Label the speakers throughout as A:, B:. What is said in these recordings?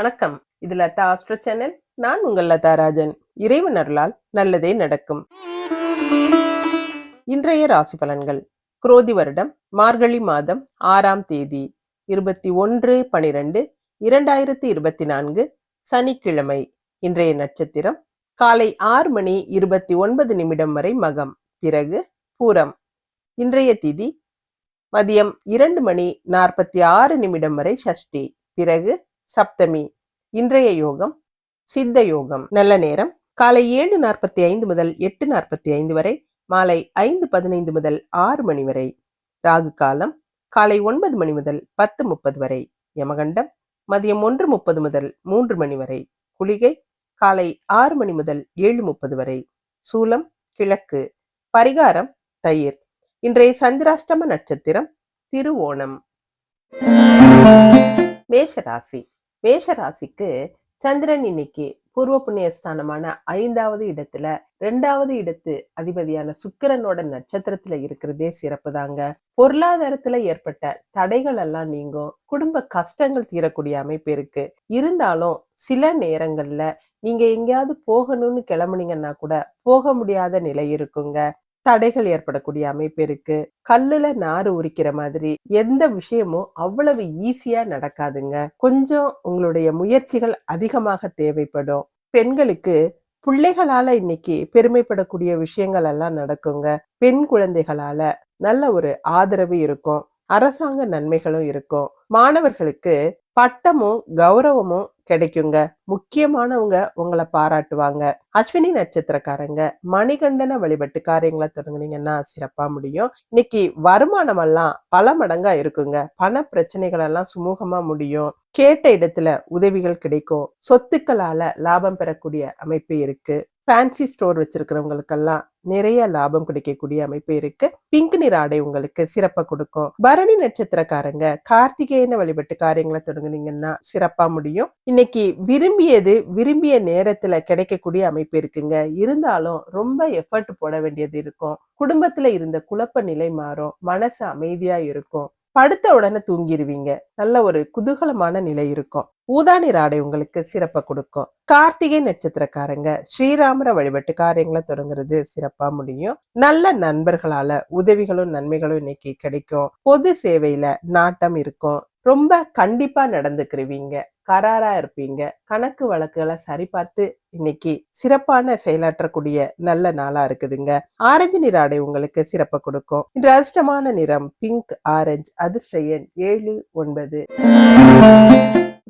A: வணக்கம். இது Latha astro channel. நான் உங்கள் லதா ராஜன். இறைவன் நல்லதே நடக்கும். இன்றைய ராசி பலன்கள். குரோதி வருடம் மார்கழி மாதம் ஆறாம் தேதி இருபத்தி ஒன்று பனிரெண்டு இரண்டாயிரத்தி இருபத்தி நான்கு சனிக்கிழமை. இன்றைய நட்சத்திரம் காலை ஆறு மணி இருபத்தி ஒன்பது நிமிடம் வரை மகம். பிறகு பூரம். இன்றைய திதி மதியம் இரண்டு மணி நாற்பத்தி ஆறு நிமிடம் வரை சஷ்டி பிறகு சப்தமி இன்றைய யோகம் சித்த யோகம். நல்ல நேரம். காலை ஏழு நாற்பத்தி ஐந்து முதல் எட்டு நாற்பத்தி ஐந்து வரை மாலை ஐந்து பதினைந்து முதல் ஆறு மணி வரை. ராகு காலம் காலை ஒன்பது மணி முதல் பத்து முப்பது வரை. யமகண்டம் மதியம் ஒன்று முப்பது முதல் மூன்று மணி வரை. குளிகை காலை ஆறு மணி முதல் ஏழு முப்பது வரை. சூலம் கிழக்கு. பரிகாரம் தயிர். இன்றைய சந்திராஷ்டம நட்சத்திரம் திருவோணம். மேஷராசி மேஷராசிக்கு சந்திரன் இன்னைக்கு பூர்வ புண்ணிய ஸ்தானமான ஐந்தாவது இடத்துல ரெண்டாவது இடத்து அதிபதியான சுக்கிரனோட நட்சத்திரத்துல இருக்கிறதே சிறப்பு தாங்க. பொருளாதாரத்துல ஏற்பட்ட தடைகள் எல்லாம் நீங்கும். குடும்ப கஷ்டங்கள் தீரக்கூடிய அமைப்பு இருக்கு. இருந்தாலும் சில நேரங்கள்ல நீங்க எங்கேயாவது போகணும்னு கிளம்புனீங்கன்னா கூட போக முடியாத நிலை இருக்குங்க. தடைகள் ஏற்படக்கூடிய அமைப்பு இருக்கு. கல்லுல நாறு உரிக்கிற மாதிரி எந்த விஷயமும் அவ்வளவு ஈஸியா நடக்காதுங்க. கொஞ்சம் உங்களுடைய முயற்சிகள் அதிகமாக தேவைப்படும். பெண்களுக்கு பிள்ளைகளால இன்னைக்கு பெருமைப்படக்கூடிய விஷயங்கள் எல்லாம் நடக்குங்க. பெண் குழந்தைகளால நல்ல ஒரு ஆதரவு இருக்கும். அரசாங்க நன்மைகளும் இருக்கும். மாணவர்களுக்கு பட்டமும் கௌரவமும் கிடைக்குங்க. முக்கியமானவங்க உங்களை பாராட்டுவாங்க. அஸ்வினி நட்சத்திரக்காரங்க மணிகண்டன வழிபட்டு காரியங்களை தொடங்குனீங்கன்னா சிறப்பா முடியும். இன்னைக்கு வருமானம் எல்லாம் பல மடங்கா இருக்குங்க. பண பிரச்சனைகள் எல்லாம் சுமூகமா முடியும். கேட்ட இடத்துல உதவிகள் கிடைக்கும். சொத்துக்களால லாபம் பெறக்கூடிய அமைப்பு இருக்கு. ஃபேன்சி ஸ்டோர் வச்சிருக்கிறவங்களுக்கெல்லாம் நிறைய லாபம் கிடைக்கக்கூடிய அமைப்பு இருக்கு. பிங்க் நிற ஆடை உங்களுக்கு சிறப்பா கொடுக்கும். பரணி நட்சத்திரக்காரங்க கார்த்திகேயன வழிபட்டு காரியங்களை தொடங்குனீங்கன்னா சிறப்பா முடியும். இன்னைக்கு விரும்பியது விரும்பிய நேரத்துல கிடைக்கக்கூடிய அமைப்பு இருக்குங்க. இருந்தாலும் ரொம்ப எஃபர்ட் போட வேண்டியது இருக்கும். குடும்பத்துல இருந்த குழப்ப நிலை மாறும். மனசு அமைதியா இருக்கும். படுத்த உடனே தூங்கிடுவீங்க நல்ல ஒரு குதூகலமான நிலை இருக்கும். ஊதானி ராடை உங்களுக்கு சிறப்பை கொடுக்கும். கார்த்திகை நட்சத்திரக்காரங்க ஸ்ரீராமர வழிபட்டு காரியங்களை தொடங்குறது சிறப்பா முடியும். நல்ல நண்பர்களால உதவிகளும் நன்மைகளும் இன்னைக்கு கிடைக்கும். பொது சேவையில நாட்டம் இருக்கும். ரொம்ப கண்டிப்பா நடந்துக்கிருவீங்க. கராரா இருப்பீங்க. கணக்கு வழக்குகளை சரிபார்த்து இன்னைக்கு சிறப்பான செயலாற்றக்கூடிய நல்ல நாளா இருக்குதுங்க. ஆரஞ்சு நிற ஆடை உங்களுக்கு சிறப்பை கொடுக்கும். இன்று அதிர்ஷ்டமான நிறம் பிங்க் ஆரஞ்சு அதிர்ஷ்டயன் ஏழு ஒன்பது.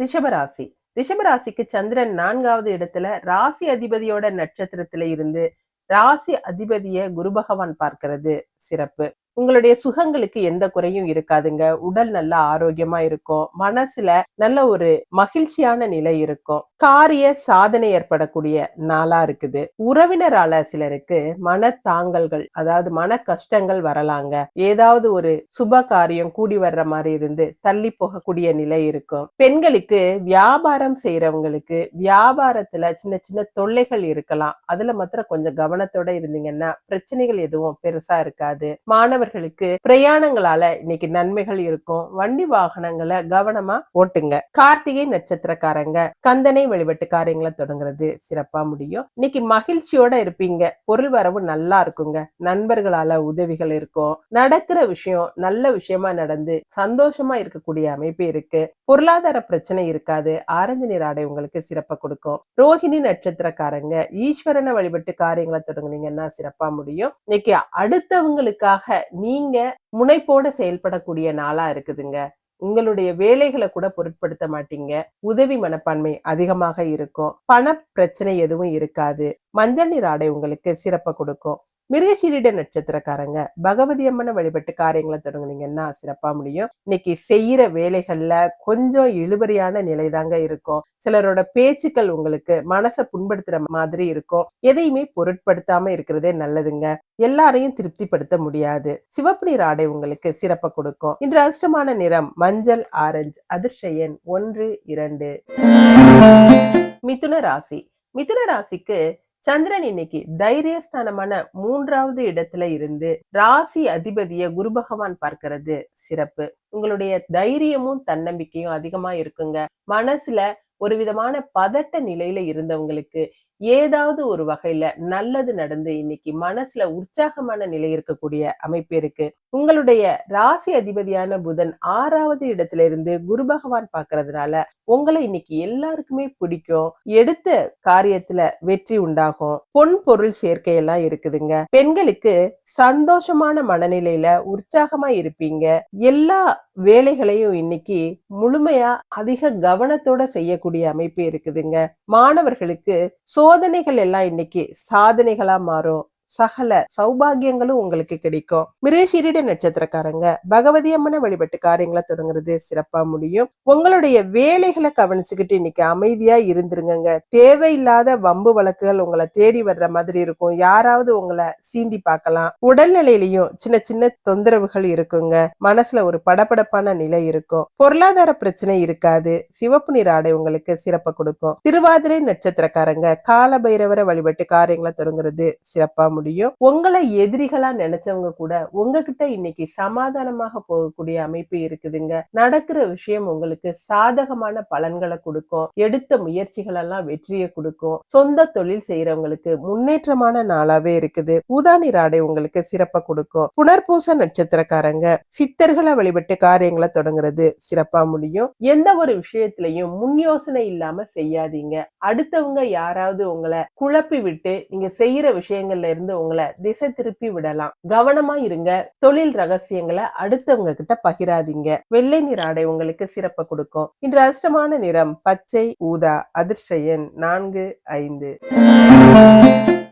A: ரிஷபராசி. ரிஷபராசிக்கு சந்திரன் நான்காவது இடத்துல ராசி அதிபதியோட நட்சத்திரத்துல இருந்து ராசி அதிபதிய குரு பகவான் பார்க்கிறது சிறப்பு. உங்களுடைய சுகங்களுக்கு எந்த குறையும் இருக்காதுங்க. உடல் நல்ல ஆரோக்கியமா இருக்கும். மனசுல நல்ல ஒரு மகிழ்ச்சியான நிலை இருக்கும். காரிய சாதனை ஏற்படக்கூடிய நாளா இருக்குது. உறவினரால சிலருக்கு மன தாங்கல்கள் அதாவது மன கஷ்டங்கள் வரலாங்க. ஏதாவது ஒரு சுப காரியம் கூடி வர்ற மாதிரி இருந்து தள்ளி போகக்கூடிய நிலை இருக்கும். பெண்களுக்கு வியாபாரம் செய்யறவங்களுக்கு வியாபாரத்துல சின்ன சின்ன தொல்லைகள் இருக்கலாம். அதுல மாத்திரம் கொஞ்சம் கவனத்தோட இருந்தீங்கன்னா பிரச்சனைகள் எதுவும் பெருசா இருக்காது. மாணவர்களுக்கு பிரயாணங்களால இன்னைக்கு நன்மைகள் இருக்கும். வண்டி வாகனங்களை கவனமா ஓட்டுங்க. கார்த்திகை நட்சத்திரக்காரங்க கந்தனை வழிபட்டு காரியங்களை தொடங்குறது சிறப்பா முடியும். இன்னைக்கு மகிழ்ச்சியோட இருப்பீங்க. பொருள் வரவு நல்லா இருக்குங்க. நண்பர்களால உதவிகள் இருக்கும். நடக்கிற விஷயம் நல்ல விஷயமா நடந்து சந்தோஷமா இருக்கக்கூடிய அமைப்பு இருக்கு. பொருளாதார பிரச்சனை இருக்காது. ஆரஞ்சு நிற ஆடை உங்களுக்கு சிறப்பா கொடுக்கும். ரோஹிணி நட்சத்திரக்காரங்க ஈஸ்வரனை வழிபட்டு காரியங்களை தொடங்குனீங்கன்னா சிறப்பா முடியும். இன்னைக்கு அடுத்தவங்களுக்காக நீங்க முனைப்போட செயல்படக்கூடிய நாளா இருக்குதுங்க. உங்களுடைய வேலைகளை கூட பொருட்படுத்த மாட்டீங்க. உதவி மனப்பான்மை அதிகமாக இருக்கும். பண பிரச்சனை எதுவும் இருக்காது. மஞ்சள் நீர் ஆடை உங்களுக்கு சிறப்பை கொடுக்கும். மிருகசீரிட நட்சத்திரக்காரங்க பகவதி அம்மனை வழிபட்டு காரியங்களை தொடங்குனீங்கன்னா சிறப்பா முடியும். இன்னைக்கு செய்யற வேலைகள்ல கொஞ்சம் இழுபறியான நிலை தாங்க இருக்கும். சிலரோட பேச்சுக்கள் உங்களுக்கு மனசை புண்படுத்துற மாதிரி இருக்கும். எதையுமே பொருட்படுத்தாம இருக்கிறதே நல்லதுங்க. எல்லாரையும் திருப்திப்படுத்த முடியாது. சிவப்பு நீர் ஆடை உங்களுக்கு சிறப்பை கொடுக்கும். இன்று அதிர்ஷ்டமான நிறம் மஞ்சள் ஆரஞ்சு அதிர்ஷயன் ஒன்று இரண்டு. மிதுன ராசி. மிதுன ராசிக்கு சந்திரன் இன்னைக்கு தைரியஸ்தானமான மூன்றாவது இடத்துல இருந்து ராசி அதிபதிய குரு பகவான் பார்க்கிறது சிறப்பு. உங்களுடைய தைரியமும் தன்னம்பிக்கையும் அதிகமா இருக்குங்க. மனசுல ஒரு விதமான பதட்ட நிலையில இருந்தவங்களுக்கு ஏதாவது ஒரு வகையில நல்லது நடந்து இன்னைக்கு மனசுல உற்சாகமான நிலை இருக்கக்கூடிய அமைப்பு இருக்கு. உங்களுடைய ராசி அதிபதியான புதன் ஆறாவது இடத்துல இருந்து குரு பகவான் பாக்குறதுனால உங்களை இன்னைக்கு எல்லாருக்குமே பிடிக்கும். எடுத்த காரியத்துல வெற்றி உண்டாகும். பொன் பொருள் சேர்க்கை எல்லாம் இருக்குதுங்க. பெண்களுக்கு சந்தோஷமான மனநிலையில உற்சாகமா இருப்பீங்க. எல்லா வேலைகளையும் இன்னைக்கு முழுமையா அதிக கவனத்தோட செய்யக்கூடிய அமைப்பு இருக்குதுங்க. மாணவர்களுக்கு சோதனைகள் எல்லாம் இன்னைக்கு சாதனைகளா மாறும். சகல சௌபாகியங்களும் உங்களுக்கு கிடைக்கும். மிரேஷிரிட நட்சத்திரக்காரங்க பகவதி அம்மனை வழிபட்டு காரியங்களை தொடங்குறது சிறப்பா முடியும். உங்களுடைய வேலைகளை கவனிச்சுக்கிட்டு இன்னைக்கு அமைதியா இருந்துருங்க தேவையில்லாத வம்பு வழக்குகள் உங்களை தேடி வர்ற மாதிரி இருக்கும். யாராவது உங்களை சீண்டி பார்க்கலாம். உடல்நிலையிலையும் சின்ன சின்ன தொந்தரவுகள் இருக்குங்க. மனசுல ஒரு படபடப்பான நிலை இருக்கும். பொருளாதார பிரச்சனை இருக்காது. சிவப்பு நீர் ஆடை உங்களுக்கு சிறப்பை கொடுக்கும். திருவாதிரை நட்சத்திரக்காரங்க கால பைரவரை வழிபட்டு காரியங்களை தொடங்குறது சிறப்பா முடியும். உங்களை எதிரிகளா நினைச்சவங்க கூட உங்ககிட்ட இன்னைக்கு சமாதானமாக போகக்கூடிய அமைப்பு இருக்குதுங்க. நடக்கிற விஷயம் உங்களுக்கு சாதகமான பலன்களை கொடுக்கும். எடுத்த முயற்சிகள் எல்லாம் வெற்றியை கொடுக்கும். சொந்த தொழில் செய்யறவங்களுக்கு முன்னேற்றமான நாளாவே இருக்குது. ஊதானி ராடை உங்களுக்கு சிறப்பா கொடுக்கும். புனர்பூச நட்சத்திரக்காரங்க சித்தர்களை வழிபட்டு காரியங்களை தொடங்குறது சிறப்பா முடியும். எந்த ஒரு விஷயத்திலையும் முன் யோசனை இல்லாம செய்யாதீங்க. அடுத்தவங்க யாராவது உங்களை குழப்பி விட்டு நீங்க செய்யற விஷயங்கள்ல இருந்து உங்களை திசை திருப்பி விடலாம். கவனமா இருங்க. தொழில் ரகசியங்களை அடுத்தவங்க கிட்ட பகிராதீங்க. வெள்ளை நிற ஆடை உங்களுக்கு சிறப்பை கொடுக்கும். இன்று அதிர்ஷ்டமான நிறம் பச்சை ஊதா அதிர்ஷ்ட எண் நான்கு ஐந்து.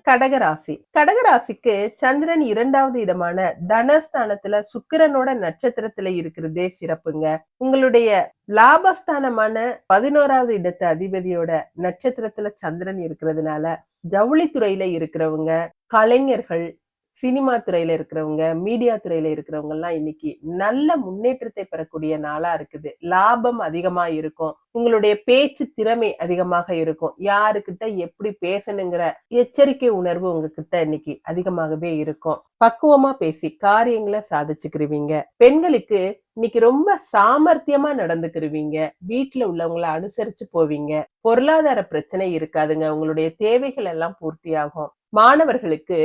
A: கடகராசி. கடகராசிக்கு சந்திரன் இரண்டாவது இடமான தனஸ்தானத்துல சுக்கிரனோட நட்சத்திரத்துல இருக்கிறதே சிறப்புங்க. உங்களுடைய லாபஸ்தானமான பதினோராவது இடத்து அதிபதியோட நட்சத்திரத்துல சந்திரன் இருக்கிறதுனால ஜவுளித்துறையில இருக்கிறவங்க கலைஞர்கள் சினிமா துறையில இருக்கிறவங்க மீடியா துறையில இருக்கிறவங்க எல்லாம் இன்னைக்கு நல்ல முன்னேற்றத்தை பெறக்கூடிய நாளா இருக்குது. லாபம் அதிகமா இருக்கும். உங்களுடைய பேச்சு திறமை அதிகமாக இருக்கும். யாருக்கிட்ட எப்படி பேசணுங்கிற எச்சரிக்கை உணர்வு உங்ககிட்ட இன்னைக்கு அதிகமாகவே இருக்கும். பக்குவமா பேசி காரியங்களை சாதிச்சுக்கிருவீங்க. பெண்களுக்கு இன்னைக்கு ரொம்ப சாமர்த்தியமா நடந்துக்கிருவீங்க. வீட்டுல உள்ளவங்களை அனுசரிச்சு போவீங்க. பொருளாதார பிரச்சனை இருக்காதுங்க. உங்களுடைய தேவைகள் எல்லாம் பூர்த்தியாகும். மாணவர்களுக்கு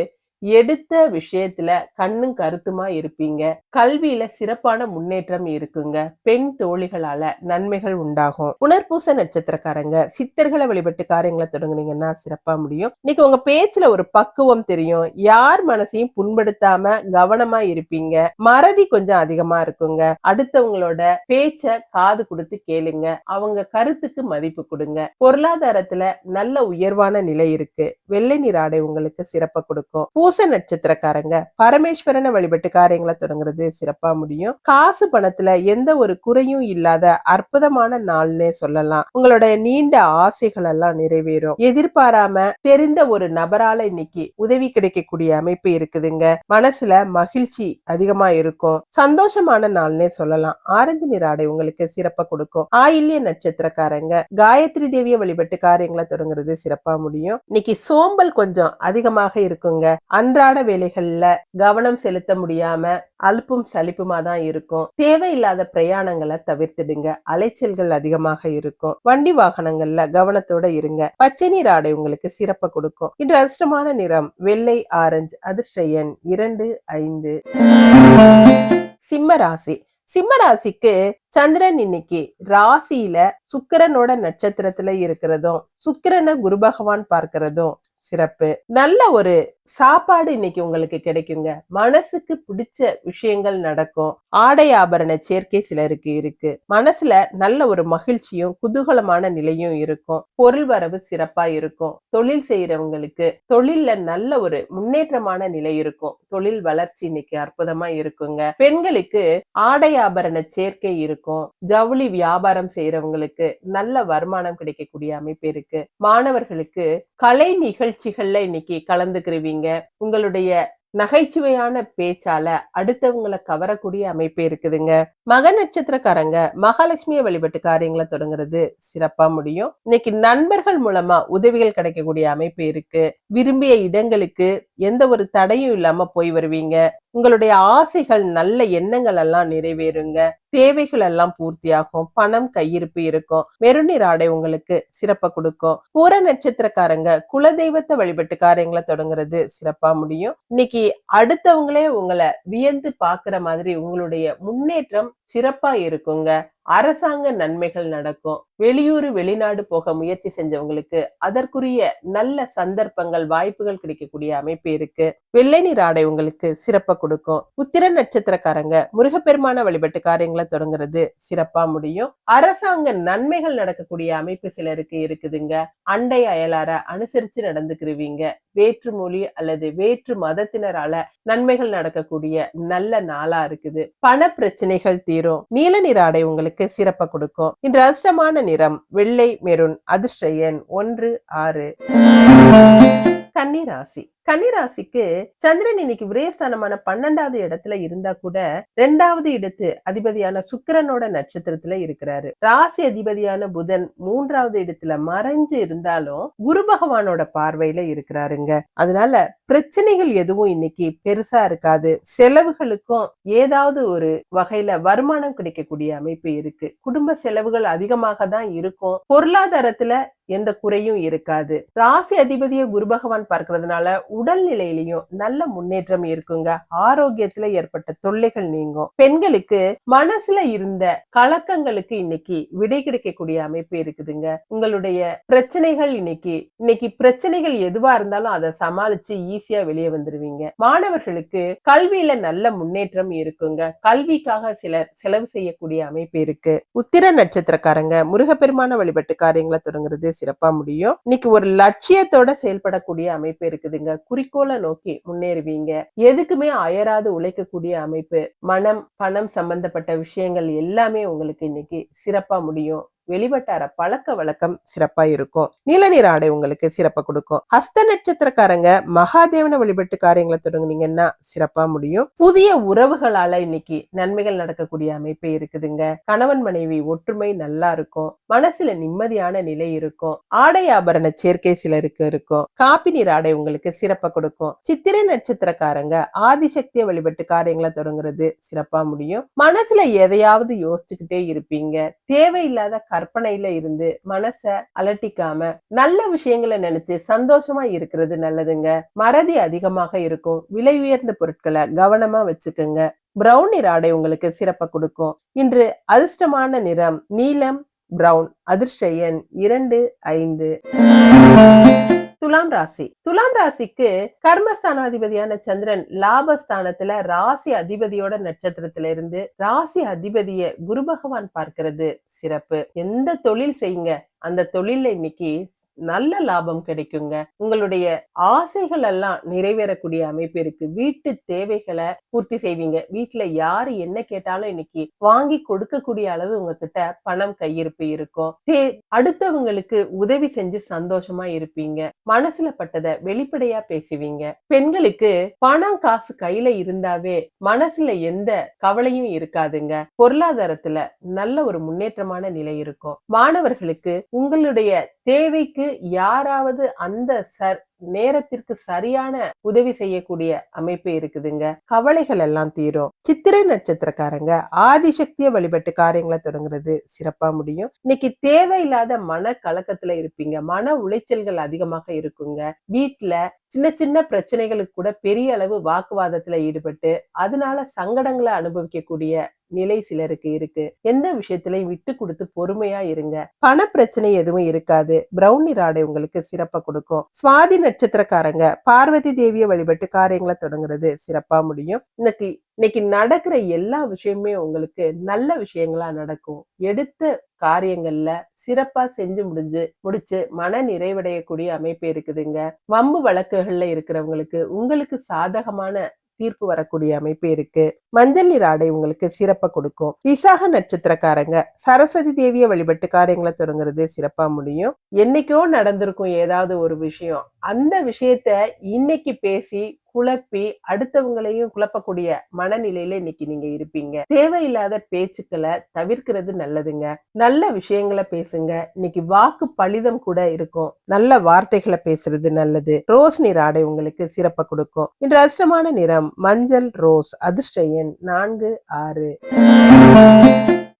A: எடுத்த விஷயத்துல கண்ணும் கருத்துமா இருப்பீங்க. கல்வியில சிறப்பான முன்னேற்றம் இருக்குங்க. பெண் தோழிகளால நன்மைகள் உண்டாகும். புனர்பூச நட்சத்திரக்காரங்க சித்தர்களை வழிபட்டு காரியங்களை தொடங்குனீங்கன்னா சிறப்பா முடியும். இன்னைக்கு உங்க பேச்சுல ஒரு பக்குவம் தெரியும். யார் மனசையும் புண்படுத்தாம கவனமா இருப்பீங்க. மறதி கொஞ்சம் அதிகமா இருக்குங்க. அடுத்தவங்களோட பேச்ச காது கொடுத்து கேளுங்க. அவங்க கருத்துக்கு மதிப்பு கொடுங்க. பொருளாதாரத்துல நல்ல உயர்வான நிலை இருக்கு. வெள்ளை நீர் ஆடை உங்களுக்கு சிறப்பை கொடுக்கும். பூச பூச நட்சத்திரக்காரங்க பரமேஸ்வரனை வழிபட்டு காரியங்களை தொடங்குறது சிறப்பா முடியும். காசு பணத்துல எந்த ஒரு குறையும் இல்லாத அற்புதமான நாள்னே சொல்லலாம். உங்களோட நீண்ட ஆசைகள் எல்லாம் நிறைவேறும். எதிர்பாராம தெரிந்த ஒரு நபரால இன்னைக்கு உதவி கிடைக்கக்கூடிய அமைப்பு இருக்குதுங்க. மனசுல மகிழ்ச்சி அதிகமா இருக்கும். சந்தோஷமான நாள்னே சொல்லலாம். ஆரஞ்சு நிற ஆடை உங்களுக்கு சிறப்பா கொடுக்கும். ஆயில்ய நட்சத்திரக்காரங்க காயத்ரி தேவிய வழிபட்டு காரியங்களை தொடங்குறது சிறப்பா முடியும். இன்னைக்கு சோம்பல் கொஞ்சம் அதிகமாக இருக்குங்க. அன்றாட வேலைகள்ல கவனம் செலுத்த முடியாம அலுப்பும் சலிப்புமா தான் இருக்கும். தேவையில்லாத பிரயாணங்களை தவிர்த்துடுங்க. அலைச்சல்கள் அதிகமாக இருக்கும். வண்டி வாகனங்கள்ல கவனத்தோட இருங்க. பச்சை நீர் ஆடை உங்களுக்கு சிறப்பை கொடுக்கும். இன்று அதிர்ஷ்டமான நிறம் வெள்ளை ஆரஞ்சு அதிர்ஷ்ட எண் இரண்டு ஐந்து. சிம்ம ராசி. சிம்ம ராசிக்கு சந்திரன் இன்னைக்கு ராசியில சுக்கிரனோட நட்சத்திரத்துல இருக்கிறதும் சுக்கிரனை குரு பகவான் பார்க்கிறதும் சிறப்பு. நல்ல ஒரு சாப்பாடு இன்னைக்கு உங்களுக்கு கிடைக்குங்க. மனசுக்கு பிடிச்ச விஷயங்கள் நடக்கும். ஆடை ஆபரண சேர்க்கை சிலருக்கு இருக்கு. மனசுல நல்ல ஒரு மகிழ்ச்சியும் குதூகலமான நிலையும் இருக்கும். பொருள் வரவு சிறப்பா இருக்கும். தொழில் செய்யறவங்களுக்கு தொழில்ல நல்ல ஒரு முன்னேற்றமான நிலை இருக்கும். தொழில் வளர்ச்சி இன்னைக்கு அற்புதமா இருக்குங்க. பெண்களுக்கு ஆடை ஆபரண சேர்க்கை இருக்கும். ஜவுளி வியாபாரம் செய்யறவங்களுக்கு நல்ல வருமானம் கிடைக்கக்கூடிய அமைப்பு இருக்கு. மாணவர்களுக்கு கலை நிகழ்ச்சிகள்ல இன்னைக்கு கலந்துக்கிருவீங்க. உங்களுடைய நகைச்சுவையான பேச்சால அடுத்தவங்களை கவரக்கூடிய அமைப்பு இருக்குதுங்க. மக நட்சத்திரக்காரங்க மகாலட்சுமியை வழிபட்டு காரியங்களை தொடங்குறது சிறப்பா முடியும். இன்னைக்கு நண்பர்கள் மூலமா உதவிகள் கிடைக்கக்கூடிய அமைப்பு இருக்கு. விரும்பிய இடங்களுக்கு எந்த ஒரு தடையும் இல்லாம போய் வருவீங்க. உங்களுடைய ஆசைகள் நல்ல எண்ணங்கள் எல்லாம் நிறைவேறுங்க. தேவைகள் எல்லாம் பூர்த்தியாகும். பணம் கையிருப்பு இருக்கும். மெருநீர் ஆடை உங்களுக்கு சிறப்பை கொடுக்கும். பூர நட்சத்திரக்காரங்க குலதெய்வத்தை வழிபட்டு காரியங்களை தொடங்குறது சிறப்பா முடியும். இன்னைக்கு அடுத்தவங்களே உங்களை வியந்து பாக்குற மாதிரி உங்களுடைய முன்னேற்றம் சிறப்பா இருக்குங்க. அரசாங்க நன்மைகள் நடக்கும். வெளியூர் வெளிநாடு போக முயற்சி செஞ்சவங்களுக்கு அதற்குரிய நல்ல சந்தர்ப்பங்கள் வாய்ப்புகள் கிடைக்கக்கூடிய அமைப்பு இருக்கு. வெள்ளை நீர் ஆடை உங்களுக்கு சிறப்பை கொடுக்கும். உத்திர நட்சத்திரக்காரங்க முருகப்பெருமான வழிபட்டு காரியங்களை தொடங்குறது சிறப்பா முடியும். அரசாங்க நன்மைகள் நடக்கக்கூடிய அமைப்பு சிலருக்கு இருக்குதுங்க. அண்டை அயலார அனுசரிச்சு நடந்துக்கிருவீங்க. வேற்று மொழி அல்லது வேற்று மதத்தினரால நன்மைகள் நடக்கக்கூடிய நல்ல நாளா இருக்குது. பண பிரச்சனைகள் தீரும். நீல நீர் ஆடை உங்களுக்கு சிறப்பை கொடுக்கும். இன்று அதிர்ஷ்டமான நிறம் வெள்ளை மெருன் அதிர்ஷ்ட எண் ஒன்று ஆறு. கன்னிராசி கன்னிராசிக்கு சந்திரன் இன்னைக்கு விரயஸ்தானமான பன்னெண்டாவது இடத்துல இருந்தா கூட ரெண்டாவது இடத்து அதிபதியான சுக்கிரனோட நட்சத்திரத்துல இருக்கிறாரு. ராசி அதிபதியான புதன் மூன்றாவது இடத்துல மறைஞ்சு இருந்தாலும் குரு பகவானோட பார்வையில இருக்கிறாருங்க. அதனால பிரச்சனைகள் எதுவும் இன்னைக்கு பெருசா இருக்காது. செலவுகளுக்கும் ஏதாவது ஒரு வகையில வருமானம் கிடைக்கக்கூடிய அமைப்பு இருக்கு. குடும்ப செலவுகள் அதிகமாக தான் இருக்கும். பொருளாதாரத்துல எந்த குறையும் இருக்காது. ராசி அதிபதியை குரு பகவான் பார்க்கறதுனால உடல் நிலையிலையும் நல்ல முன்னேற்றம் இருக்குங்க. ஆரோக்கியத்துல ஏற்பட்ட தொல்லைகள் நீங்கும். பெண்களுக்கு மனசுல இருந்த கலக்கங்களுக்கு இன்னைக்கு விடை கிடைக்கக்கூடிய அமைப்பு இருக்குதுங்க. உங்களுடைய பிரச்சனைகள் இன்னைக்கு இன்னைக்கு பிரச்சனைகள் எதுவா இருந்தாலும் அதை சமாளிச்சு ஈஸியா வெளியே வந்துருவீங்க. மாணவர்களுக்கு கல்வியில நல்ல முன்னேற்றம் இருக்குங்க. கல்விக்காக சிலர் செலவு செய்யக்கூடிய அமைப்பு இருக்கு. உத்திர நட்சத்திரக்காரங்க முருகப்பெருமான வழிபட்டு காரியங்களை தொடங்குறது சிறப்பா முடியும். இன்னைக்கு ஒரு லட்சியத்தோட செயல்படக்கூடிய அமைப்பு இருக்குதுங்க. குறிக்கோளை நோக்கி முன்னேறுவீங்க. எதுக்குமே அயராது உழைக்கக்கூடிய அமைப்பு மனம் பணம் சம்பந்தப்பட்ட விஷயங்கள் எல்லாமே உங்களுக்கு இன்னைக்கு சிறப்பா முடியும். வெளிவட்டார பழக்க வழக்கம் சிறப்பா இருக்கும். நீல நிற ஆடை உங்களுக்கு சிறப்பா கொடுக்கும். ஹஸ்த நட்சத்திரக்காரங்க மகாதேவனை வழிபட்டு காரியங்களை தொடங்குனீங்கன்னா சிறப்பா முடியும். புதிய உறவுகளால இன்னைக்கு நன்மைகள் நடக்கக்கூடிய அமைப்பு இருக்குதுங்க. கணவன் மனைவி ஒற்றுமை நல்லா இருக்கும். மனசுல நிம்மதியான நிலை இருக்கும். ஆடை ஆபரண சேர்க்கை சிலருக்கு இருக்கும். காப்பி நீர் ஆடை உங்களுக்கு சிறப்பா கொடுக்கும். சித்திரை நட்சத்திரக்காரங்க ஆதிசக்தியை வழிபட்டு காரியங்களை தொடங்குறது சிறப்பா முடியும். மனசுல எதையாவது யோசிச்சுக்கிட்டே இருப்பீங்க. தேவையில்லாத கற்பனையில இருந்து மனச அலட்டிக்காம நல்ல விஷயங்களை நினைச்சு சந்தோஷமா இருக்கிறது நல்லதுங்க. மறதி அதிகமாக இருக்கும். விலை உயர்ந்த பொருட்களை கவனமா வச்சுக்கோங்க. பிரவுன் நிற ஆடை உங்களுக்கு சிறப்பை கொடுக்கும். இன்று அதிர்ஷ்டமான நிறம் நீலம் பிரவுன் அதிர்ஷ்ட எண் இரண்டு ஐந்து. துலாம் ராசி. துலாம் ராசிக்கு கர்மஸ்தானாதிபதியான சந்திரன் லாபஸ்தானத்துல ராசி அதிபதியோட நட்சத்திரத்துல இருந்து ராசி அதிபதிய குரு பகவான் பார்க்கிறது. சிறப்பு. எந்த தொழில் செய்யுங்க? அந்த தொழில இன்னைக்கு நல்ல லாபம் கிடைக்குங்க. உங்களுடைய ஆசைகள் எல்லாம் நிறைவேறக்கூடிய அமைப்பு இருக்கு. வீட்டு தேவைகளை பூர்த்தி செய்வீங்க. வீட்டுல யாரு என்ன கேட்டாலும் இன்னைக்கு வாங்கி கொடுக்கக்கூடிய அளவு உங்ககிட்ட பணம் கையிருப்பு இருக்கும். அடுத்தவங்களுக்கு உதவி செஞ்சு சந்தோஷமா இருப்பீங்க. மனசுல பட்டதை வெளிப்படையா பேசுவீங்க. பெண்களுக்கு பணம் காசு கையில இருந்தாவே மனசுல எந்த கவலையும் இருக்காதுங்க. பொருளாதாரத்துல நல்ல ஒரு முன்னேற்றமான நிலை இருக்கும். மாணவர்களுக்கு உங்களுடைய தேவைக்கு யாராவது அந்த சர் நேரத்திற்கு சரியான உதவி செய்யக்கூடிய அமைப்பு இருக்குதுங்க. கவலைகள் எல்லாம் தீரும். சித்திரை நட்சத்திரக்காரங்க ஆதிசக்தியை வழிபட்டு காரியங்களை தொடங்குறது சிறப்பா முடியும். இன்னைக்கு தேவையில்லாத மன கலக்கத்துல இருப்பீங்க. மன உளைச்சல்கள் அதிகமாக இருக்குங்க. வீட்டுல சின்ன சின்ன பிரச்சனைகளுக்கு கூட பெரிய அளவு வாக்குவாதத்துல ஈடுபட்டு அதனால சங்கடங்களை அனுபவிக்கக்கூடிய நிலை சிலருக்கு இருக்கு. எந்த விஷயத்திலையும் விட்டு கொடுத்து பொறுமையா இருங்க. பண பிரச்சனை எதுவும் இருக்காது. பிரௌனி ராடை உங்களுக்கு சிறப்பா கொடுக்கும். சுவாதி நட்சத்திரக்காரங்க பார்வதி தேவியை வழிபட்டு காரியங்களை தொடங்குறது சிறப்பா முடியும். இன்னைக்கு இன்னைக்கு நடக்கிற எல்லா விஷயமுமே உங்களுக்கு நல்ல விஷயங்களா நடக்கும். எடுத்த காரியங்கள்ல சிறப்பா செஞ்சு முடிஞ்சு முடிச்சு மன நிறைவடையக்கூடிய அமைப்பு இருக்குதுங்க. வம்பு வழக்குகள்ல இருக்கிறவங்களுக்கு உங்களுக்கு சாதகமான தீர்ப்பு வரக்கூடிய அமைப்பு இருக்கு. மஞ்சள் நீர் ஆடை உங்களுக்கு சிறப்ப கொடுக்கும். விசாக நட்சத்திரக்காரங்க சரஸ்வதி தேவியை வழிபட்டு காரியங்களை தொடங்குறது சிறப்பா முடியும். என்னைக்கோ நடந்திருக்கும் ஏதாவது ஒரு விஷயம் அந்த விஷயத்த இன்னைக்கு பேசி குழப்பி அடுத்தவங்களையும் குழப்பக்கூடிய மனநிலையில இன்னைக்கு நீங்க இருப்பீங்க. தேவையில்லாத பேச்சுக்களை தவிர்க்கிறது நல்லதுங்க. நல்ல விஷயங்களை பேசுங்க. இன்னைக்கு வாக்கு பலிதம் கூட இருக்கும். நல்ல வார்த்தைகளை பேசுறது நல்லது. ரோஸ் நிற ஆடை உங்களுக்கு சிறப்பை கொடுக்கும். இன்று அதிர்ஷ்டமான நிறம் மஞ்சள் ரோஸ் அதிர்ஷ்ட எண் நான்கு ஆறு.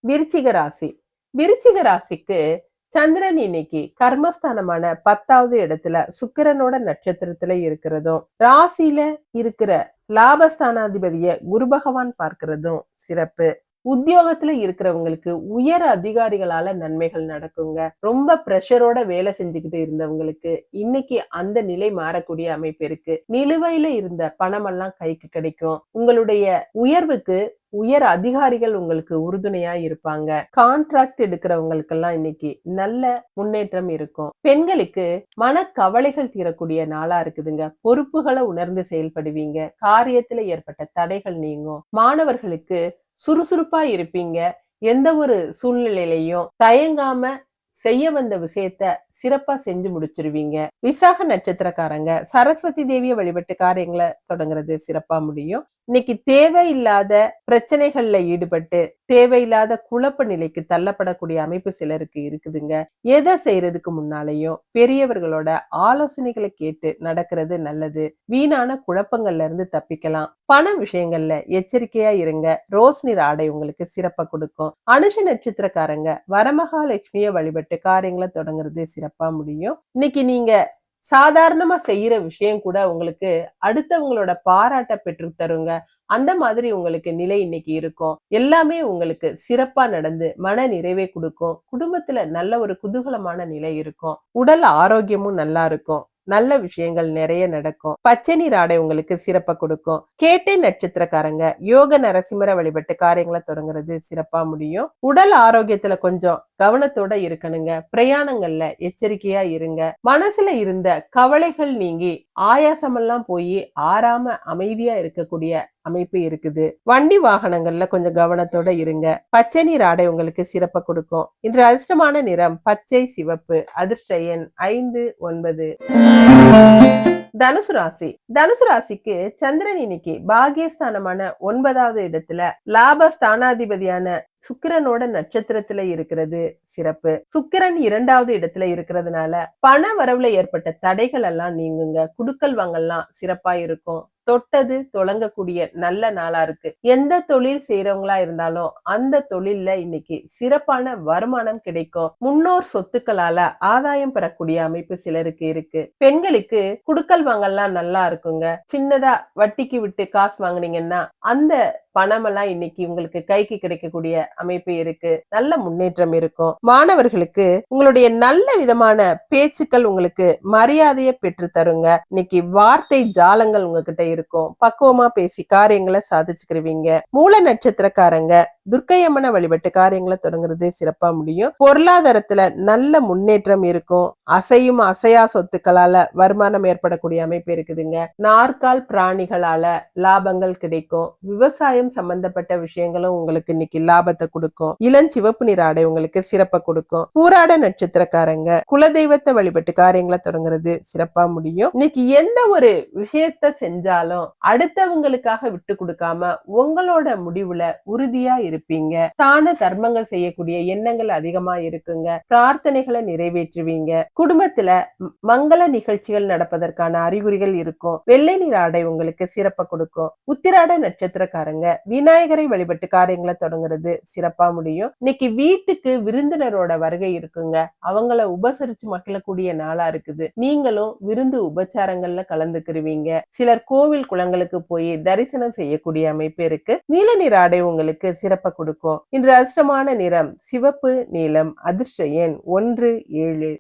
A: விருச்சிக ராசி. விருச்சிக ராசிக்கு சந்திரன் இன்னைக்கு கர்மஸ்தானமான பத்தாவது இடத்துல சுக்கிரனோட நட்சத்திரத்துல இருக்கிறதும் ராசியில இருக்கிற லாபஸ்தானாதிபதிய குரு பகவான் பார்க்கிறதும் சிறப்பு. உத்தியோகத்துல இருக்கிறவங்களுக்கு உயர் அதிகாரிகளால நன்மைகள் நடக்குங்க. ரொம்ப ப்ரெஷரோட வேலை செஞ்சுக்கிட்டு இருந்தவங்களுக்கு இன்னைக்கு அந்த நிலை மாறக்கூடிய அமைப்பு இருக்கு. நிலுவையில இருந்த பணமெல்லாம் கைக்கு கிடைக்கும். உங்களுடைய உயர்வுக்கு உயர் அதிகாரிகள் உங்களுக்கு உறுதுணையா இருப்பாங்க. கான்ட்ராக்ட் எடுக்கிறவங்களுக்கெல்லாம் இன்னைக்கு நல்ல முன்னேற்றம் இருக்கும். பெண்களுக்கு மன கவலைகள் தீரக்கூடிய நாளா இருக்குதுங்க. பொறுப்புகளை உணர்ந்து செயல்படுவீங்க. காரியத்துல ஏற்பட்ட தடைகள் நீங்கும். மாணவர்களுக்கு சுறுசுறுப்பா இருப்பீங்க. எந்த ஒரு சூழ்நிலையிலையும் தயங்காம செய்ய வந்த விஷயத்த சிறப்பா செஞ்சு முடிச்சிருவீங்க. விசாக நட்சத்திரக்காரங்க. சரஸ்வதி தேவியை வழிபட்டு காரியங்களை தொடங்குறது சிறப்பா முடியும். இன்னைக்கு தேவையில்லாத பிரச்சனைகள்ல ஈடுபட்டு தேவையில்லாத குழப்ப நிலைக்கு தள்ளப்படக்கூடிய அமைப்பு சிலருக்கு இருக்குதுங்க. எதை செய்யறதுக்கு முன்னாலேயும் பெரியவர்களோட ஆலோசனைகளை கேட்டு நடக்கிறது நல்லது. வீணான குழப்பங்கள்ல இருந்து தப்பிக்கலாம். பண விஷயங்கள்ல எச்சரிக்கையா இருங்க. ரோஸ் நிற ஆடை உங்களுக்கு சிறப்பா கொடுக்கும். அனுஷ நட்சத்திரக்காரங்க வரமகாலட்சுமிய வழிபட்டு காரியங்களை தொடங்குறது சிறப்பா முடியும். இன்னைக்கு நீங்க சாதாரணமா செய்யற விஷயம் கூட உங்களுக்கு அடுத்தவங்களோட பாராட்ட பெற்று தருங்க. அந்த மாதிரி உங்களுக்கு நிலை இன்னைக்கு இருக்கும். எல்லாமே உங்களுக்கு சிறப்பா நடந்து மன நிறைவே கொடுக்கும். குடும்பத்துல நல்ல ஒரு குதூகலமான நிலை இருக்கும். உடல் ஆரோக்கியமும் நல்லா இருக்கும். நல்ல விஷயங்கள் நிறைய நடக்கும். பச்சை நீர் ஆடை உங்களுக்கு சிறப்பை கொடுக்கும். கேட்டை நட்சத்திரக்காரங்க யோக நரசிம்மர வழிபட்டு காரியங்களை தொடங்குறது சிறப்பா முடியும். உடல் ஆரோக்கியத்துல கொஞ்சம் கவனத்தோட இருக்கணுங்க. பிரயாணங்கள்ல எச்சரிக்கையா இருங்க. மனசுல இருந்த கவலைகள் நீங்கி ஆயாசமெல்லாம் போய் ஆறாம அமைதியா இருக்கக்கூடிய அமைப்பு இருக்குது. வண்டி வாகனங்கள்ல கொஞ்சம் கவனத்தோட இருங்க. பச்சை நீர் ஆடை உங்களுக்கு சிறப்பை கொடுக்கும். இன்று அதிர்ஷ்டமான நிறம் பச்சை சிவப்பு. அதிர்ஷ்ட எண் ஐந்து ஒன்பது. தனுசு ராசி. தனுசு ராசிக்கு சந்திரன் இன்னைக்கு பாகியஸ்தானமான ஒன்பதாவது இடத்துல லாப ஸ்தானாதிபதியான சுக்கிரனோட நட்சத்திரத்துல இருக்கிறது சிறப்பு. சுக்கிரன் இரண்டாவது இடத்துல இருக்கிறதுனால பண வரவுல ஏற்பட்ட தடைகள் எல்லாம் நீங்குங்க. குடுக்கல் வாங்கல்லாம் சிறப்பா இருக்கும். தொட்டது தொடங்கக்கூடிய நல்ல நாளா இருக்கு. எந்த தொழில் செய்யறவங்களா இருந்தாலும் அந்த தொழில்ல இன்னைக்கு சிறப்பான வருமானம் கிடைக்கும். முன்னோர் சொத்துக்களால ஆதாயம் பெறக்கூடிய அமைப்பு சிலருக்கு இருக்கு. பெண்களுக்கு குடுக்கல் வாங்கல்லாம் நல்லா இருக்குங்க. சின்னதா வட்டிக்கு விட்டு காசு வாங்குனீங்கன்னா அந்த பணமெல்லாம் இன்னைக்கு உங்களுக்கு கைக்கு கிடைக்கக்கூடிய அமைப்பு இருக்கு. நல்ல முன்னேற்றம் இருக்கும். மாணவர்களுக்கு உங்களுடைய நல்ல விதமான பேச்சுக்கள் உங்களுக்கு மரியாதையை பெற்று தருங்க. இன்னைக்கு வார்த்தை ஜாலங்கள் உங்ககிட்ட இருக்கும். பக்குவமா பேசி காரியங்களை சாதிச்சுக்கிருவீங்க. மூல நட்சத்திரக்காரங்க துர்க்கையம்மனை வழிபட்டு காரியங்களை தொடங்குறது சிறப்பா முடியும். பொருளாதாரத்துல நல்ல முன்னேற்றம் இருக்கும். அசையும் அசையா சொத்துக்களால வருமானம் ஏற்படக்கூடிய அமைப்பு இருக்குதுங்க. நாற்கால் பிராணிகளால லாபங்கள் கிடைக்கும். விவசாயம் சம்பந்தப்பட்ட விஷயங்களும் உங்களுக்கு இன்னைக்கு லாபத்தை கொடுக்கும். இளஞ்சிவப்பு நிற ஆடை உங்களுக்கு சிறப்பை கொடுக்கும். பூராட நட்சத்திரக்காரங்க குலதெய்வத்தை வழிபட்டு காரியங்களை தொடங்குறது சிறப்பா முடியும். இன்னைக்கு எந்த ஒரு விஷயத்த செஞ்சாலும் அடுத்தவங்களுக்காக விட்டு கொடுக்காம உங்களோட முடிவுல உறுதியா இருப்பீங்க. தான தர்மங்கள் செய்யக்கூடிய எண்ணங்கள் அதிகமா இருக்குங்க. பிரார்த்தனைகளை நிறைவேற்றுவீங்க. குடும்பத்துல மங்கள நிகழ்ச்சிகள் நடப்பதற்கான அறிகுறிகள் இருக்கும். வெள்ளை நிற ஆடை உங்களுக்கு சிறப்பை கொடுக்கும். உத்திராட நட்சத்திரக்காரங்க விநாயகரை வழிபட்டு காரியங்களை தொடங்குறது சிறப்பா முடியும். இன்னைக்கு வீட்டுக்கு விருந்தினரோட வருகை இருக்குங்க. அவங்கள உபசரிச்சு மகிழக்கூடிய நாளா இருக்குது. நீங்களும் விருந்து உபச்சாரங்கள்ல கலந்துக்கிருவீங்க. சிலர் கோவில் குளங்களுக்கு போய் தரிசனம் செய்யக்கூடிய அமைப்பு இருக்கு. நீல நிற ஆடை உங்களுக்கு சிறப்பை கொடுக்கும். இன்று அதிர்ஷ்டமான நிறம் சிவப்பு நீலம் அதிர்ஷ்ட எண் ஒன்று ஏழு.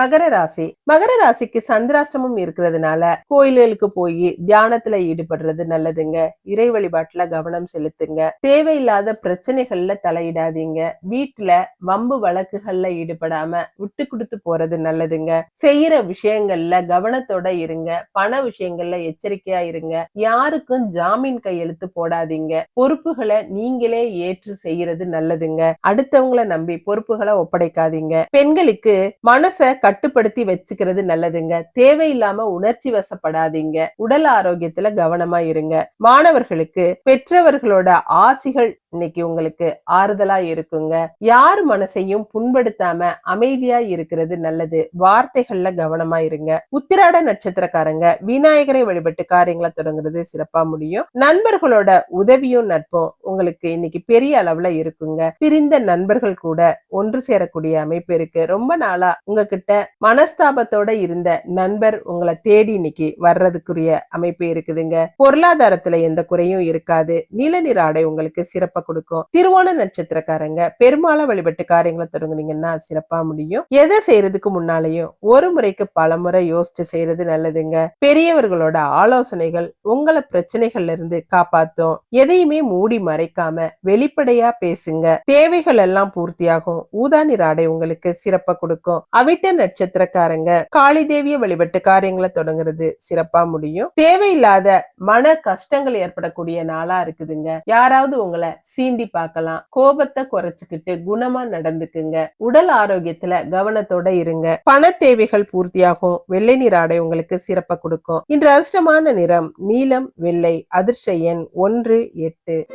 A: மகர ராசி. மகர ராசிக்கு சந்திராஷ்டமம் இருக்கிறதுனால கோயில்களுக்கு போய் தியானத்துல ஈடுபடுறது நல்லதுங்க. இறை வழிபாட்டுல கவனம் செலுத்துங்க. தேவையில்லாத பிரச்சனைகள்ல தலையிடாதீங்க. வீட்டுல வம்பு வழக்குகள்ல ஈடுபடாம விட்டு கொடுத்து போறது நல்லதுங்க. செய்யற விஷயங்கள்ல கவனத்தோட இருங்க. பண விஷயங்கள்ல எச்சரிக்கையா இருங்க. யாருக்கும் ஜாமீன் கையெழுத்து போடாதீங்க. பொறுப்புகளை நீங்களே ஏற்று செய்யறது நல்லதுங்க. அடுத்தவங்களை நம்பி பொறுப்புகளை ஒப்படைக்காதீங்க. பெண்களுக்கு மனச கட்டுப்படுத்தி வச்சுக்கிறது நல்லதுங்க. தேவையில்லாம உணர்ச்சி வசப்படாதீங்க. உடல் ஆரோக்கியத்துல கவனமா இருங்க. மாணவர்களுக்கு பெற்றவர்களோட ஆசிகள் இன்னைக்கு உங்களுக்கு ஆறுதலா இருக்குங்க. யார் மனசையும் புண்படுத்தாம அமைதியா இருக்கிறது நல்லது. வார்த்தைகள்ல கவனமா இருங்க. உத்திராட நட்சத்திரக்காரங்க விநாயகரை வழிபட்டு காரியங்களை தொடங்குறது சிறப்பா முடியும். நண்பர்களோட உதவியும் நட்பும் உங்களுக்கு இன்னைக்கு பெரிய அளவுல இருக்குங்க. பிரிந்த நண்பர்கள் கூட ஒன்று சேரக்கூடிய அமைப்பு இருக்கு. ரொம்ப நாளா உங்ககிட்ட மனஸ்தாபத்தோட இருந்த நண்பர் உங்களை தேடி இன்னைக்கு வர்றதுக்குரிய அமைப்பு இருக்குதுங்க. பொருளாதாரத்துல எந்த குறையும் இருக்காது. நீல நிற ஆடை உங்களுக்கு சிறப்ப கொடுக்கும். திருவோண நட்சத்திரக்காரங்க பெருமாளை வழிபட்டு காரியங்களை தொடங்குனீங்கன்னா சிறப்பா முடியும். எதை செய்யறதுக்கு முன்னாலேயும் ஒரு முறைக்கு பல முறை யோசிச்சு செய்யறது நல்லதுங்க. பெரியவர்களோட ஆலோசனைகள் உங்களை பிரச்சனைகள்ல இருந்து காப்பாத்தும். எதையுமே மூடி மறைக்காம வெளிப்படையா பேசுங்க. தேவைகள் எல்லாம் பூர்த்தியாகும். ஊதா நிற ஆடை உங்களுக்கு சிறப்பா கொடுக்கும். அவிட்ட நட்சத்திரக்காரங்க காளி தேவிய வழிபட்டு காரியங்களை தொடங்குறது சிறப்பா முடியும். தேவையில்லாத மன கஷ்டங்கள் ஏற்படக்கூடிய நாளா இருக்குதுங்க. யாராவது உங்களை சீண்டி பார்க்கலாம். கோபத்தை குறைச்சுக்கிட்டு குணமா நடந்துக்குங்க. உடல் ஆரோக்கியத்துல கவனத்தோட இருங்க. பண தேவைகள் பூர்த்தியாகும். வெள்ளை நிற ஆடை உங்களுக்கு சிறப்பை கொடுக்கும். இன்று அதிர்ஷ்டமான நிறம் நீலம் வெள்ளை அதிர்ஷ்ட எண் ஒன்று எட்டு.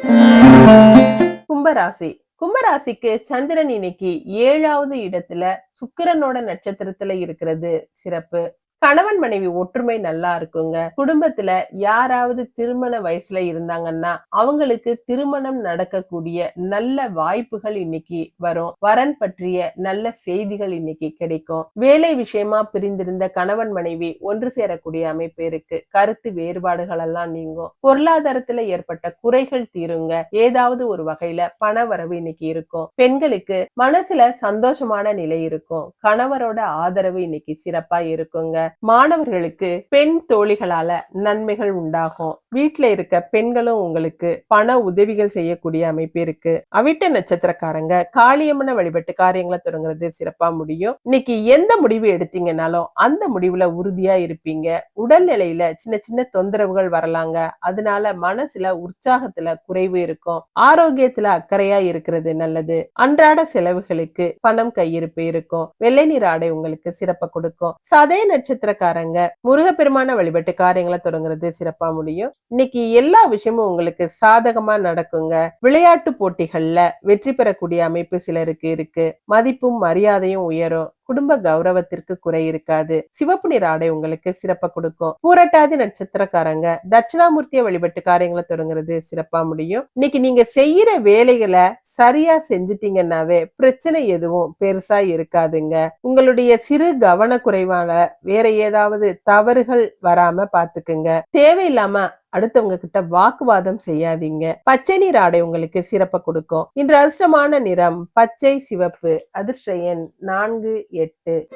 A: கும்பராசி. கும்பராசிக்கு சந்திரன் இன்னைக்கு ஏழாவது இடத்துல சுக்கிரனோட நட்சத்திரத்துல இருக்கிறது சிறப்பு. கணவன் மனைவி ஒற்றுமை நல்லா இருக்குங்க. குடும்பத்துல யாராவது திருமண வயசுல இருந்தாங்கன்னா அவங்களுக்கு திருமணம் நடக்கக்கூடிய நல்ல வாய்ப்புகள் இன்னைக்கு வரும். வரன் பற்றிய நல்ல செய்திகள் இன்னைக்கு கிடைக்கும். வேலை விஷயமா பிரிந்திருந்த கணவன் மனைவி ஒன்று சேரக்கூடிய அமைப்பு இருக்கு. கருத்து வேறுபாடுகள் எல்லாம் நீங்கும். பொருளாதாரத்துல ஏற்பட்ட குறைகள் தீருங்க. ஏதாவது ஒரு வகையில பண வரவு இன்னைக்கு இருக்கும். பெண்களுக்கு மனசுல சந்தோஷமான நிலை இருக்கும். கணவரோட ஆதரவு இன்னைக்கு சிறப்பா இருக்குங்க. மாணவர்களுக்கு பெண் தோழிகளால நன்மைகள் உண்டாகும். வீட்டுல இருக்க பெண்களும் உங்களுக்கு பண உதவிகள் செய்யக்கூடிய அமைப்பு இருக்கு. அவிட்ட நட்சத்திரக்காரங்க காளியம்மனை வழிபட்டு காரியங்களை தொடங்குறது சிறப்பா முடியும். இன்னைக்கு எந்த முடிவு எடுத்தீங்கன்னாலும் அந்த முடிவுல உறுதியா இருப்பீங்க. உடல்நிலையில சின்ன சின்ன தொந்தரவுகள் வரலாங்க. அதனால மனசுல உற்சாகத்துல குறைவு இருக்கும். ஆரோக்கியத்துல அக்கறையா இருக்கிறது நல்லது. அன்றாட செலவுகளுக்கு பணம் கையிருப்பு இருக்கும். வெள்ளை நீர் ஆடை உங்களுக்கு சிறப்பை கொடுக்கும். சதய நட்சத்திரக்காரங்க முருகப்பெருமான வழிபட்டு காரியங்களை தொடங்குறது சிறப்பா முடியும். இன்னைக்கு எல்லா விஷயமும் உங்களுக்கு சாதகமா நடக்குங்க. விளையாட்டு போட்டிகள்ல வெற்றி பெறக்கூடிய அமைப்பு சிலருக்கு இருக்கு. மதிப்பும் மரியாதையும் உயரும். குடும்ப கௌரவத்திற்கு குறை இருக்காது. சிவப்பு நிற ஆடை உங்களுக்கு சிறப்பா கொடுக்கும். பூரட்டாதி நட்சத்திரக்காரங்க தட்சிணாமூர்த்திய வழிபட்டு காரியங்களை தொடங்குறது சிறப்பா முடியும். இன்னைக்கு நீங்க செய்யற வேலைகளை சரியா செஞ்சிட்டீங்கன்னாவே பிரச்சனை எதுவும் பெருசா இருக்காதுங்க. உங்களுடைய சிறு கவனக்குறைவால வேற ஏதாவது தவறுகள் வராம பாத்துக்குங்க. தேவையில்லாம அடுத்தவங்க கிட்ட வாக்குவாதம் செய்யாதீங்க. பச்சை நீர் ஆடை உங்களுக்கு சிறப்பை கொடுக்கும். இன்று அதிர்ஷ்டமான நிறம் பச்சை சிவப்பு. அதிர்ஷ்ட எண் நான்கு எட்டு.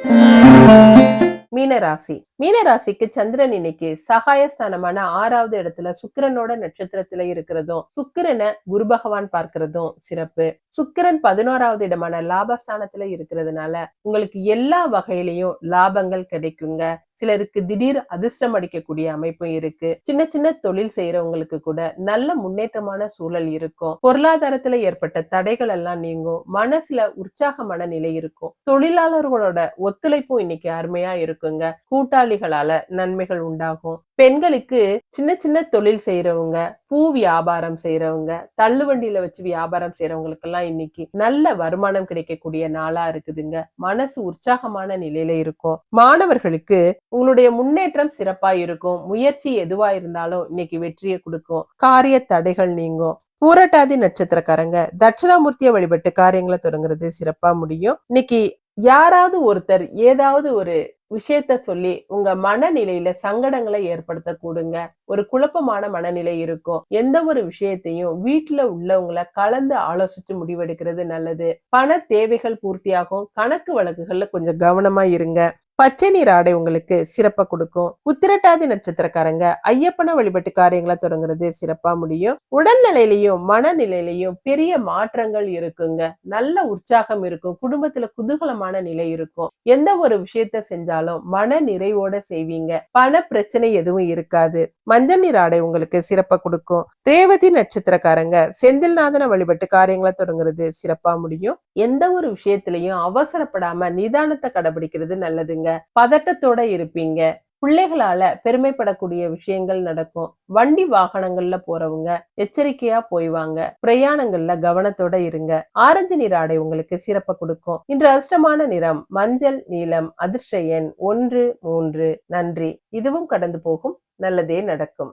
A: மீனராசி. மீனராசிக்கு சந்திரன் இன்னைக்கு சகாயஸ்தானமான ஆறாவது இடத்துல சுக்கிரனோட நட்சத்திரத்துல இருக்கிறதும் சுக்கிரனை குரு பகவான் பார்க்கிறதும் சிறப்பு. சுக்கிரன் பதினோராவது இடமான லாபஸ்தானத்துல இருக்கிறதுனால உங்களுக்கு எல்லா வகையிலையும் லாபங்கள் கிடைக்குங்க. சிலருக்கு திடீர் அதிர்ஷ்டம் அடிக்கக்கூடிய அமைப்பும் இருக்கு. சின்ன சின்ன தொழில் செய்யறவங்களுக்கு கூட நல்ல முன்னேற்றமான சூழல் இருக்கும். பொருளாதாரத்துல ஏற்பட்ட தடைகள் எல்லாம் நீங்கும். மனசுல உற்சாகமான நிலை இருக்கும். தொழிலாளர்களோட ஒத்துழைப்பும் இன்னைக்கு அருமையா இருக்குங்க. கூட்டாளிகளால நன்மைகள் உண்டாகும். பெண்களுக்கு சின்ன சின்ன தொழில் செய்யறவங்க பூ வியாபாரம் செய்யறவங்க தள்ளுவண்டியில வச்சு வியாபாரம் செய்யறவங்களுக்கு எல்லாம் இன்னைக்கு நல்ல வருமானம் கிடைக்கக்கூடிய நாளா இருக்குதுங்க. மனசு உற்சாகமான நிலையில இருக்கும். மாணவர்களுக்கு உங்களுடைய முன்னேற்றம் சிறப்பா இருக்கும். முயற்சி எதுவா இருந்தாலும் இன்னைக்கு வெற்றியை கொடுக்கும். காரிய தடைகள் நீங்கும். பூரட்டாதி நட்சத்திரக்காரங்க தட்சிணாமூர்த்தியை வழிபட்டு காரியங்களை தொடங்குறது சிறப்பா முடியும். இன்னைக்கு யாராவது ஒருத்தர் ஏதாவது ஒரு விஷயத்த சொல்லி உங்க மனநிலையில சங்கடங்களை ஏற்படுத்த கூடுங்க. ஒரு குழப்பமான மனநிலை இருக்கும். எந்த ஒரு விஷயத்தையும் வீட்டுல உள்ளவங்களை கலந்து ஆலோசிச்சு முடிவெடுக்கிறது நல்லது. பண தேவைகள் பூர்த்தியாகும். கணக்கு வழக்குகள்ல கொஞ்சம் கவனமா இருங்க. பச்சை நீர் ஆடை உங்களுக்கு சிறப்பா கொடுக்கும். உத்திரட்டாதி நட்சத்திரக்காரங்க ஐயப்பன வழிபட்டு காரியங்களை தொடங்குறது சிறப்பா முடியும். உடல்நிலையிலையும் மனநிலையிலையும் பெரிய மாற்றங்கள் இருக்குங்க. நல்ல உற்சாகம் இருக்கும். குடும்பத்துல குதூகலமான நிலை இருக்கும். எந்த ஒரு விஷயத்த செஞ்சாலும் மன நிறைவோட செய்வீங்க. பண பிரச்சனை எதுவும் இருக்காது. மஞ்சள் நீர் ஆடை உங்களுக்கு சிறப்பா கொடுக்கும். ரேவதி நட்சத்திரக்காரங்க செந்தில்நாதன வழிபட்டு காரியங்களை தொடங்குறது சிறப்பா முடியும். எந்த ஒரு விஷயத்திலையும் அவசரப்படாம நிதானத்தை கடைபிடிக்கிறது நல்லதுங்க. பதட்டத்தோட இருப்பீங்க. பிள்ளைகளால பெருமைப்படக்கூடிய விஷயங்கள் நடக்கும். வண்டி வாகனங்கள்ல போறவங்க எச்சரிக்கையா போய்வாங்க பிரயாணங்கள்ல கவனத்தோட இருங்க. ஆரஞ்சு நிற ஆடை உங்களுக்கு சிறப்ப கொடுக்கும். இன்று அதிர்ஷ்டமான நிறம் மஞ்சள் நீலம் அதிர்ஷ்ட எண் ஒன்று மூன்று. நன்றி. இதுவும் கடந்து போகும். நல்லதே நடக்கும்.